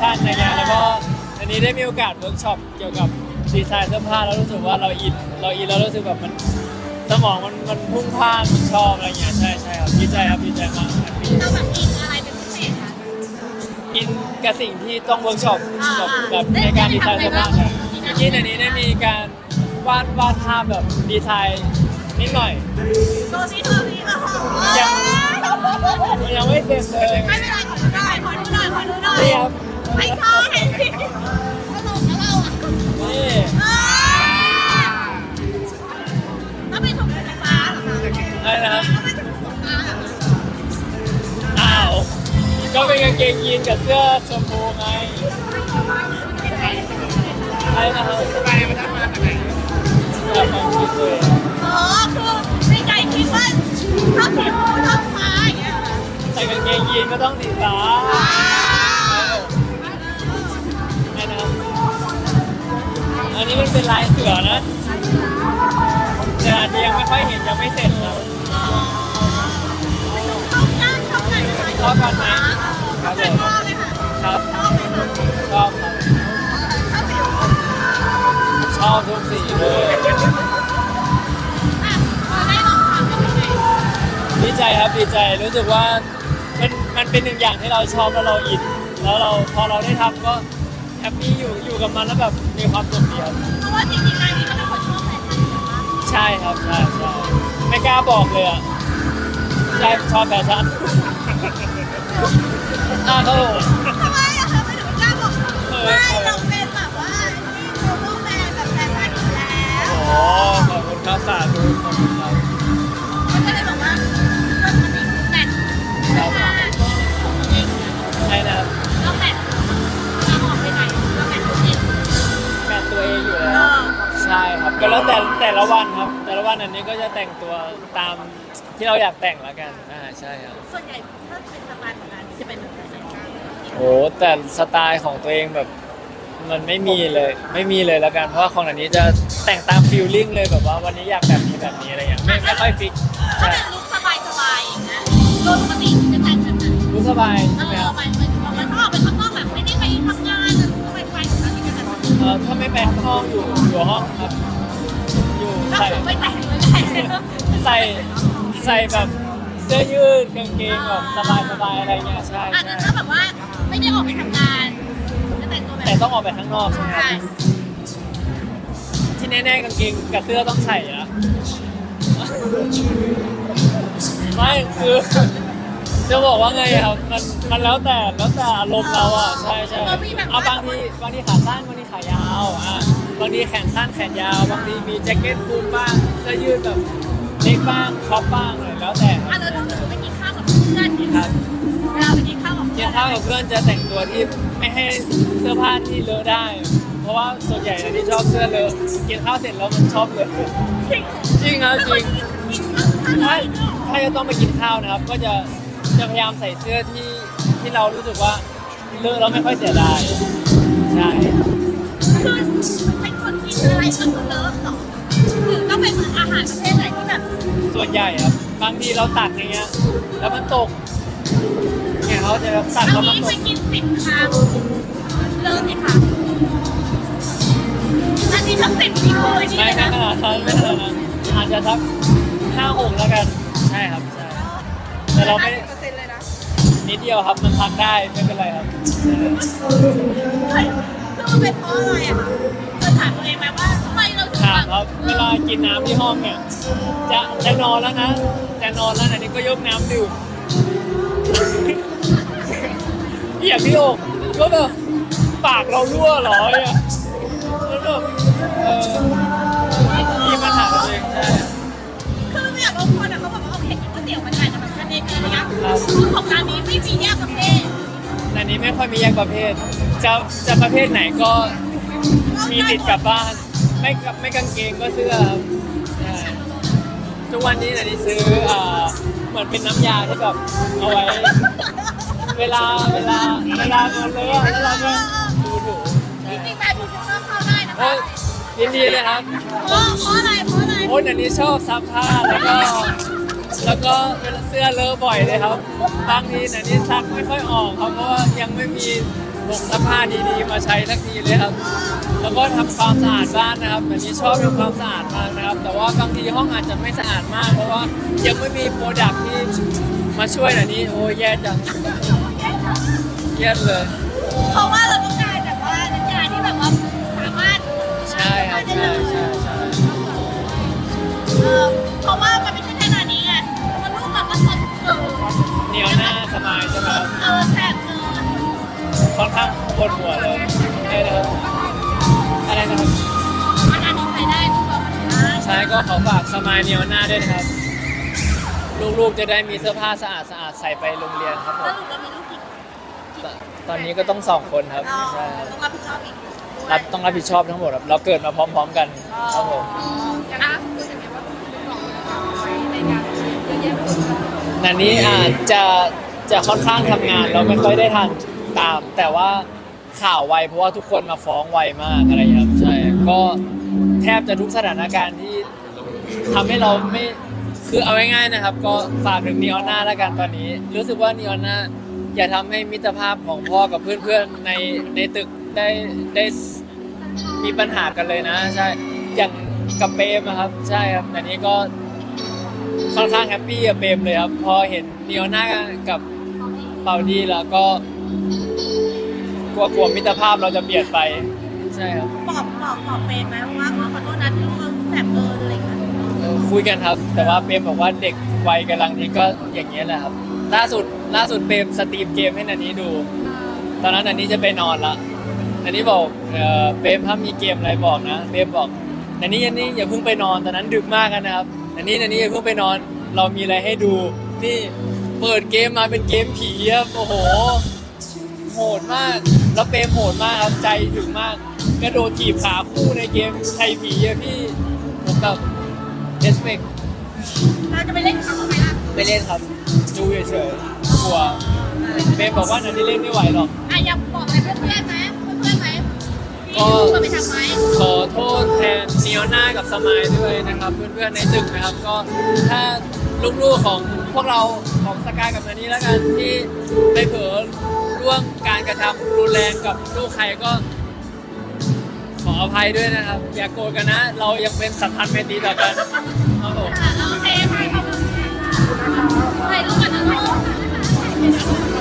ชั่นอะไรเงี้ยแล้วก็อันนี้ได้มีโอกาสเวิร์กช็อปเกี่ยวกับดีไซน์เสื้อผ้าแล้วรู้สึกว่าเราอินเราอินแล้วรู้สึกแบบมันสมองมันมันพุ่งพล่านมันชอบอะไรเงี้ยใช่ใช่ครับดีใจครับดีใจมากครับเราแบบอินอะไรเป็นพิเศษคะอินกับสิ่งที่ต้องเวิร์กช็อปอ่าแบบแบบในการดีไซน์เสื้อผ้าเนี่ยเมื่อกี้ในนี้ได้มีการวาดวาดภาพแบบดีไซน์นิดหน่อยตัวนี้ตัวนี้โอ้โหยังมันยังไม่เต็มเลยไม่เป็นไรขอดูหน่อยขอดูหน่อยขอดูหน่อยนี่ครับ ไม่ใช่ตลกนะเราอะนี่ถ้าเป็นถุงสีฟ้าเหรอคะอะไรนะครับถ้าเป็นถุงสีฟ้าเหรออ้าว ก็เป็นกางเกงยีนกับเสื้อชมพูไงอะไรนะครับไปมาทำมาจากไหนจากความคิดเลยอ๋อคือในใจคิดว่าถ้าสีฟ้าถ้าฟ้าอย่างเงี้ยใส่กางเกงยีนก็ต้องสีฟ้า นนี้มันเป็นลายเสือนะแต่อาจจะยังไม่ค่อยเห็นยังไม่เสร็จนะชอบกันชอบกันนะคะชอบกันไหมชอบกันชอบเลยค่ะครับชอบไหมคะชอบครับชอบสีฟ้าชอบทุกสีเลยอะพอได้ลองทำเป็นยังไงดีใจครับดีใจรู้สึกว่ามันมันเป็นหนึ่งอย่างที่เราชอบแล้วเราอินแล้วเราพอเราได้ทำก็ แฮปปี้อยู่อยู่กับมันแล้วแบบมีความสุขเดียวเพราะว่าจริงๆงานนี้ก็เป็นคนชอบแฟชั่นอยู่แล้วใช่ครับใช่ใช่ไม่กล้าบอกเลยอะใช่ชอบแฟชั่นอ่าเขาทำไม ก็แล้วแต่แต่ละวันครับ แต่ละวันอันนี้ก็จะแต่งตัวตามที่เราอยากแต่งแล้วกันอ่าใช่ครับส่วนใหญ่ถ้าเป็นสไตล์ของงานนี้จะเป็นแบบไหนโอ้แต่สไตล์ของตัวเองแบบมันไม่มีเลยไม่มีเลยแล้วกันเพราะว่าของอันนี้จะแต่งตามฟิลลิ่งเลยแบบว่าวันนี้อยากแบบนี้แบบนี้อะไรอย่างเงี้ยไม่ไม่ค่อยฟิกถ้าใช่เป็นลุคสบายๆอย่างเงี้ยโดยปกติจะแต่งแบบไหนรู้สบายเอใช่ไหมอครับ ไปไปมันก็ออกไปข้างนอกแบบไม่ได้ไปทำงานหรือไปไปของงานที่กันแบบเออถ้าไม่ไปข้างนอกอยู่อยู่ห้องครับอยู่ก็ ใส่คือไม่แต่งไม่แต่งใส่ใส่แบบเสื้อยืดกางเกงแบบสบายสบายๆอะไรเงี้ยใช่อาจใช่จะถ้าแบบว่าไม่ได้ออกไปทำงานจะแต่งตัวแบบแต่ต้องออกไปข้างนอกใช่ไหมคใช่รับที่แน่ๆกางเกงกับเสื้อต้องใส่อะไม่คือจะบอกว่าไงอะครับมันมันแล้วแต่แล้วแต่อารมณ์เราอะใช่ใช่เอาบางทีบางทีขาสั้นบางทีขายาวอะ บางทีแขนสั้นแขนยาว บางทีมีแจ็คเก็ตคลุมบ้างเสื้อยืดแบบเล็กบ้างท็อปบ้างเลยแล้วแต่คอะรับเราต้องไปกินข้าวกับเพื่อนเนี่ยครับเวลาไปกินข้าวกับกิเพื่นอนข้าวกับเพื่อนจะแต่งตัวที่ไม่ให้เสื้อผ้าที่เลอะได้ เพราะว่าส่วนใหญ่เนี่ยที่ชอบเสื้อเลอะกินข้าวเสร็จแล้วมันชอบเลอะจริงครับจริงถ้าถ้าจะต้องไปกินข้าวนะครับ ก็จะจะพยายามใส่เสื้อที่ที่เรารู้สึกว่าเลอะแล้วไม่ค่อยเสียดายใช่ คือเป็นคนกินอะไรก็คือเลิฟหรอหรือต้องเป็นเหมือนอาหารประเภทไหนที่แบบส่วนใหญ่ครับบางทีเราตักอย่างเงี้ย แล้วมันตกเนี่ยเขาจะตักเอาแล้วมันนี้ตไปกกินสิบครั้งเลิฟไหมคะอันนี้ทั้งสิบนี่คืออันนี้ไม่เลยไม่นะขนาดนั้นไม่ขนาดนั้นอาจจะสักห้าหกแล้วกันใช่ครับใช่แต่เราไม่เปอร์เซ็นต์เลยนะนิดเดียวครับมันพักได้ไม่เป็นไรครับเฮ้ย คือมันเป็นเพราะอะไรอะคะเคยถามตัวเองไหมว่าทำไมเราถึงถามแบบครับเวลากินน้ำที่ห้องเนี่ย จะจะนอนแล้วนะ จะนอนแล้วอันนี้ก็ยกน้ำดื่มเหียพี่โอกก็แบบปากเรารั่วเหรอเนี่ยแล้วแบบเออมีปัญหาตัวเองใช่ คือเนี่ยบางคนอะเขาบอกว่าโอเคกินก๋วยเตี๋ยวมันอาจจะแบบทะเลกันเนี้ยคือของร้านนี้ไม่มีแยกประเภท แต่อันนี้ไม่ค่อยมีแยกประเภท จะจะประเภทไหนก็มีติดกลับบ้าน ไม่กับไม่กางเกงก็เสื้อครับใช่ทุกวันนี้อันนี้ซื้ออ่าเหมือนเป็นน้ำยาที่แบบเอาไว้ เวลาเวลาเวลาเงินเลยอะแล้วเราก็ดูถูจใช่ริงๆแบรนด์บุกเข้าเข้าได้นะโอ้คะยยินดีเลยครับ เพราะเพราะอะไรเพราะอะไร โอ้ยอันนี้ชอบซักผ้าแล้วก็ แล้วก็เวลาเสื้อเลอะบ่อยเลยครับบางทีอันนี้ซักไม่ค่อยออกครับเพราะว่ายังไม่มีลงเสื้อผ้าดีๆ มาใช้สักทีเลยครับ แล้วก็ทำความสะอาดบ้านนะครับอันนี้ชอบทำความสะอาดมากนะครับ แต่ว่าบางทีห้องอาจจะไม่สะอาดมาก เพราะว่ายังไม่มีโปรดักที่มาช่วยหน่อยนี้โอ้ยแย่จังแย่เลย ค่อนข้างปวดหัวเลยใช่นะครับอะไรนะครับมันอันนี้ใช้ได้ทุกคนนะใช่ก็ขอฝากสมายเหนียวหน้าด้วยนะครับ ลูกๆจะได้มีเสื้อผ้าสะอาดสะอาดๆใส่ไปโรงเรียนครับผแล้วมหนูก็มีลูกกี่ตตอนนี้ก็ต้องสองคนครับเราใช่ครับต้องรับผิดชอบอีกรับต้องรับผิดชอบทั้งหมดครับเราเกิดมาพร้อม ๆ กันครับผมอย่างนั้นคืออย่างนี้ว่าเป็นกล่องในงานเยอะแยะไปหมดนันนี้อาจจะจะค่อนข้างทำงาน เราไม่ค่อยได้ทัน ตาม แต่ว่าข่าวไวเพราะว่าทุกคนมาฟ้องไวมากอะไรอย่างเงี้ยครับใช่ก็แทบจะทุกสถานการณ์ที่ทำให้เราไม่คือเอาง่ายๆนะครับ ก็ฝากถึงนีออนนาแล้วกันตอนนี้ รู้สึกว่านีออนนาอย่าทำให้มิตรภาพของพ่อกับเพื่อนๆในในตึกได้ได้ มีปัญหากันเลยนะ ใช่ อย่างกับเปรมนะครับ ใช่ครับอันนี้ก็ค่อนข้างแฮปปี้กับเปรมเลยครับ พอเห็นนีโอน่ากับเปาดีแล้วก็ กลัวกลัวมิตรภาพเราจะเปลี่ยนไป ใช่ครับบอกบอกบอกเฟรมไหมว่าขอโทษนะที่ลูกแสบเกินอะไรอย่างเงี้ยเออคุยกันครับ แต่ว่าเปรมบอกว่าเด็กวัยกำลังนี้ก็อย่างเงี้ยแหละครับ ล่าสุดล่าสุดเปรมสตรีมเกมให้นันนี้ดู ตอนนั้นนันนี้จะไปนอนละนันนี้บอกเออเปรมถ้ามีเกมอะไรบอกนะเปรมบอกนันนี้นันนี้อย่าเพิ่งไปนอนตอนนั้นดึกมากกันนะครับนันนี้นันนี้อย่าเพิ่งไปนอน เรามีอะไรให้ดูนี่เปิดเกมมาเป็นเกมผีครับโอ้โห โหดมาก แล้วเปรมโหดมากครับใจถึงมาก กระโดดถีบขาคู่ในเกมไทยผีอะพี่ผมกับเอสเมกเราจะไปเล่นกับเขาไหมล่ะไม่เล่นครับ ดูเฉยๆกลัวเปรมบอกว่านันนี่เล่นไม่ไหวหรอก อะอยากบอกอะไรเพื่อนๆไหมเพื่อนๆไหมก็ที่ลูกไปทำไหมขอโทษแทนเนียนากับสมายด้วยนะครับ เพื่อนๆในตึกนะครับก็ถ้าลูกๆของพวกเราของสกายกับนันนี่แล้วกันที่ไปเผลอ ร่วมการกระทำรุนแรงกับลูกใครก็ ขออภัยด้วยนะครับ อย่าโกรธกันนะ เรายังเป็นสัมพันธ์เมตรีต่อกันครับผม โอเคค่ะขอบคุณค่ะถ่ายรูปกันนะลูก